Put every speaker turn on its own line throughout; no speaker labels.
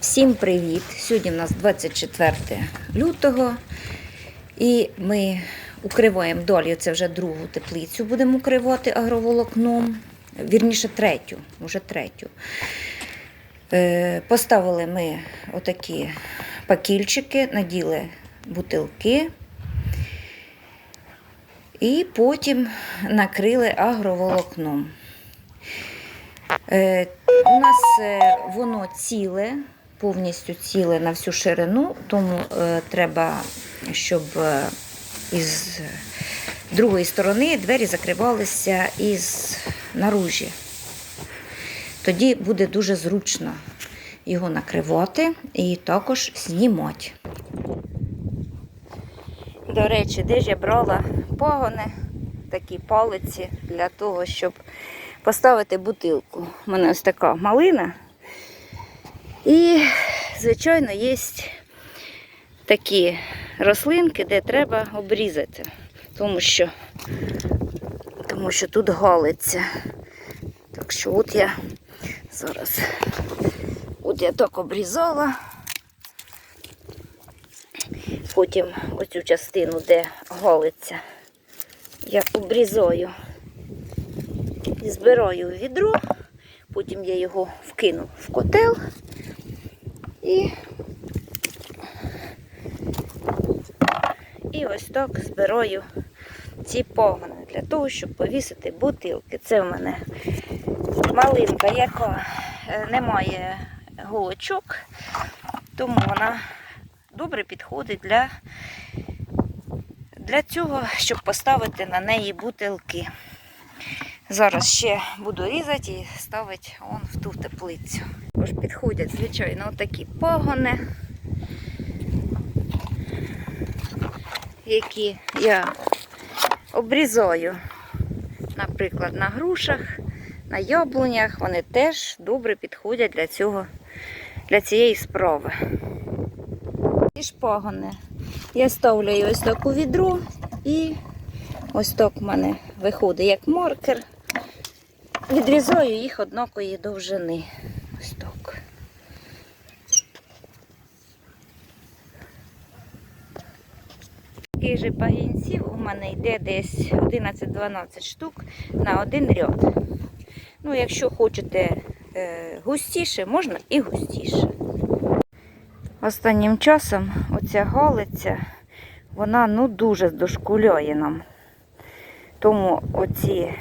Всім привіт! Сьогодні в нас 24 лютого, і ми укриваємо долі. Це вже другу теплицю будемо укривати агроволокном. Вірніше, третю, вже третю. Е, Поставили ми отакі пакільчики, наділи бутилки. І потім накрили агроволокном. Е, у нас е, воно ціле, повністю ціле на всю ширину, тому е, треба, щоб е, із другої сторони двері закривалися із наружі. Тоді буде дуже зручно його накривати і також знімати. До речі, де ж я брала погони, такі палиці для того, щоб поставити бутилку. У мене ось така малина. І, звичайно, є такі рослинки, де треба обрізати, тому що, тому що тут галиться. Так що от я зараз от я так обрізала. Потім оцю частину, де галиться, я обрізаю і збираю відро, потім я його вкину в котел і, і ось так збираю ці погони для того, щоб повісити бутилки. Це в мене малинка, яка е, не має голочок, тому вона добре підходить для, для цього, щоб поставити на неї бутилки. Зараз ще буду різати і ставити он в ту теплицю. Тож підходять, звичайно, такі пагони, які я обрізаю, наприклад, на грушах, на яблунях. Вони теж добре підходять для цього, для цієї справи. І шпагони. Я ставлю ось так у відро і ось так в мене виходить як маркер. Відрізаю їх однакої довжини. Ось так. Таких же пагінців у мене йде десь 11-12 штук на один ряд. Ну, якщо хочете е, густіше, можна і густіше. Останнім часом оця галиця, вона ну дуже дошкуляє нам. Тому оці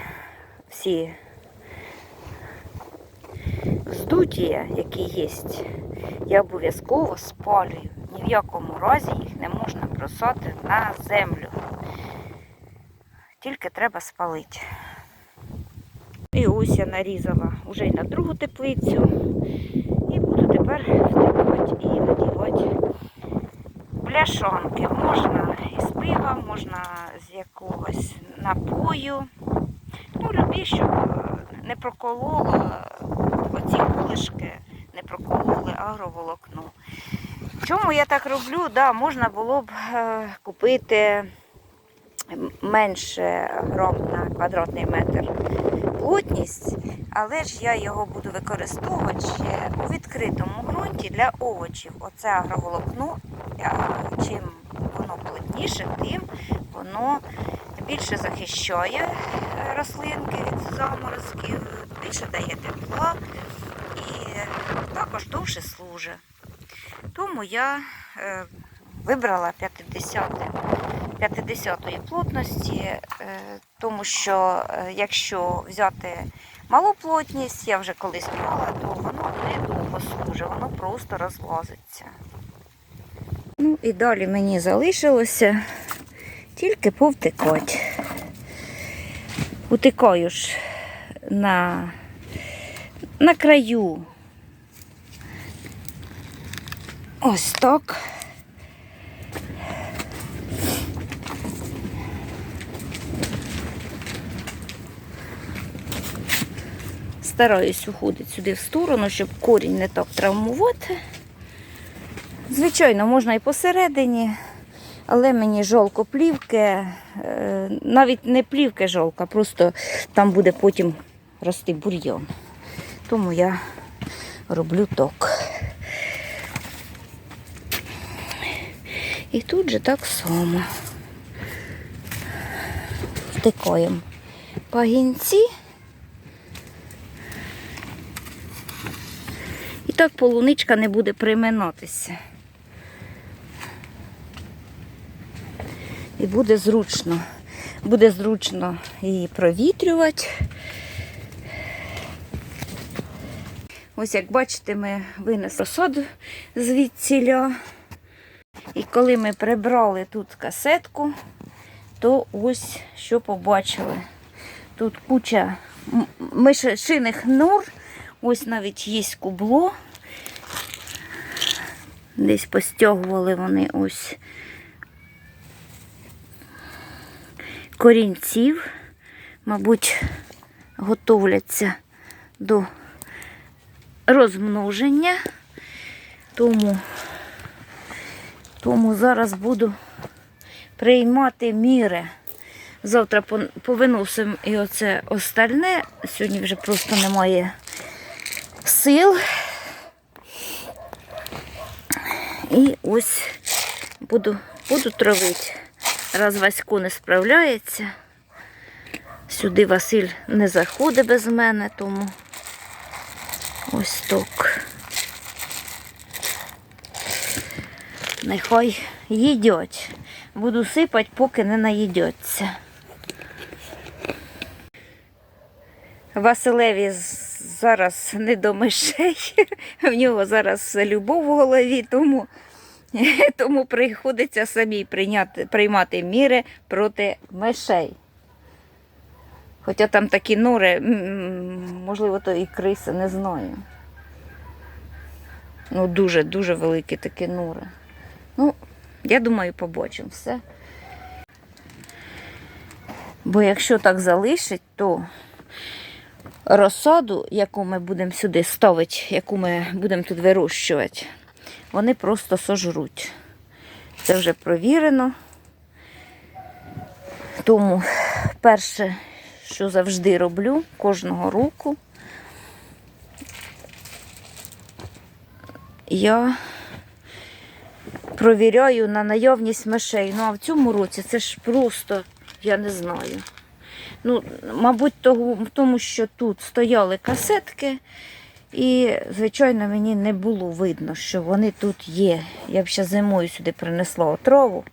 всі здуття, які є, я обов'язково спалюю. Ні в якому разі їх не можна бросати на землю. Тільки треба спалити. І ось я нарізала вже й на другу теплицю. І буду тепер втикати і надівати пляшанки. Можна із пива, можна з якогось напою. Ну, любі, щоб не прокололо оці кулишки, не прокололи агроволокно. Чому я так роблю? Да, можна було б е, купити менше грам на квадратний метр плотність, але ж я його буду використовувати ще у відкритому ґрунті для овочів. Оце агроволокно, чим воно плотніше, тим воно більше захищає рослинки від заморозків, більше дає тепла і також довше служить. Тому я е, вибрала 50 50-ї плотності, е, тому що е, якщо взяти малу плотність, я вже колись брала, то воно недовго служить, воно просто розлазиться. Ну і далі мені залишилося тільки повтикати. Утикаю ж на, на краю. Ось так. Стараюсь уходити сюди в сторону, щоб корінь не так травмувати. Звичайно, можна і посередині, але мені жалко плівки, е, навіть не плівки жалко, просто там буде потім рости бур'ян. Тому я роблю так. І тут же так само. Втикаємо пагінці. І так полуничка не буде приминатися. І буде зручно. Буде зручно її провітрювати. Ось як бачите, ми винесли розсаду звідсіля. І коли ми прибрали тут касетку, то ось що побачили. Тут куча мишиних нор, ось навіть є кубло. Десь постягували вони ось корінців, мабуть, готовляться до розмноження. Тому, тому зараз буду приймати міри. Завтра повиносимо і оце остальне. Сьогодні вже просто немає сил. І ось буду, буду травити. Раз Васько не справляється. Сюди Василь не заходить без мене, тому ось так. Нехай їдять. Буду сипати, поки не наїдяться. Василеві зараз не до мишей. В нього зараз любов в голові, тому, тому приходиться самій прийняти, приймати міри проти мишей. Хоча там такі нори, можливо, то і криси, не знаю. Ну, дуже-дуже великі такі нори. Я думаю, побачимо все. Бо якщо так залишить, то розсаду, яку ми будемо сюди ставити, яку ми будемо тут вирощувати, вони просто сожруть. Це вже провірено. Тому перше, що завжди роблю кожного року, я провіряю на наявність мишей. Ну а в цьому році це ж просто, я не знаю. Ну, мабуть, того, в тому, що тут стояли касетки, і, звичайно, мені не було видно, що вони тут є. Я б ще зимою сюди принесла отраву.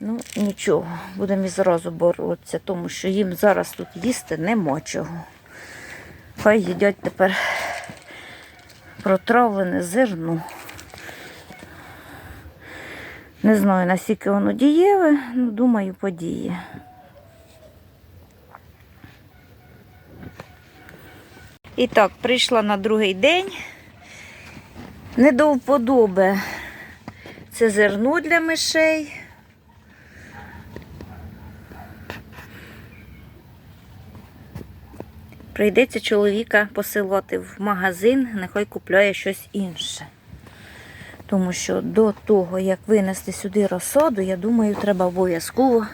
Ну, нічого, будемо і зразу боротися, тому що їм зараз тут їсти нема чого. Хай їдять тепер протравлене зерно. Не знаю, наскільки воно дієве, ну, думаю, подіє. І так, прийшла на другий день. Не до вподоби це зерно для мишей. Прийдеться чоловіка посилати в магазин, нехай купляє щось інше. Тому що до того, як винести сюди розсаду, я думаю, треба обов'язково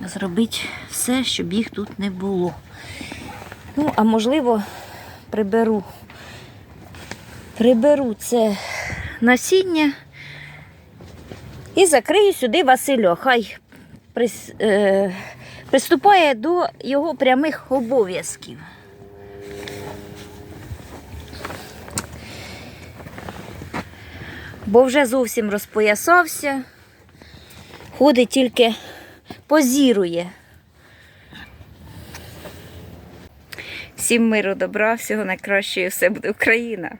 зробити все, щоб їх тут не було. Ну, а можливо, приберу, приберу це насіння і закрию сюди Васильо. Хай е, приступає до його прямих обов'язків. Бо вже зовсім розпоясався, ходить тільки позірує. Всім миру, добра, всього найкращого, все буде Україна.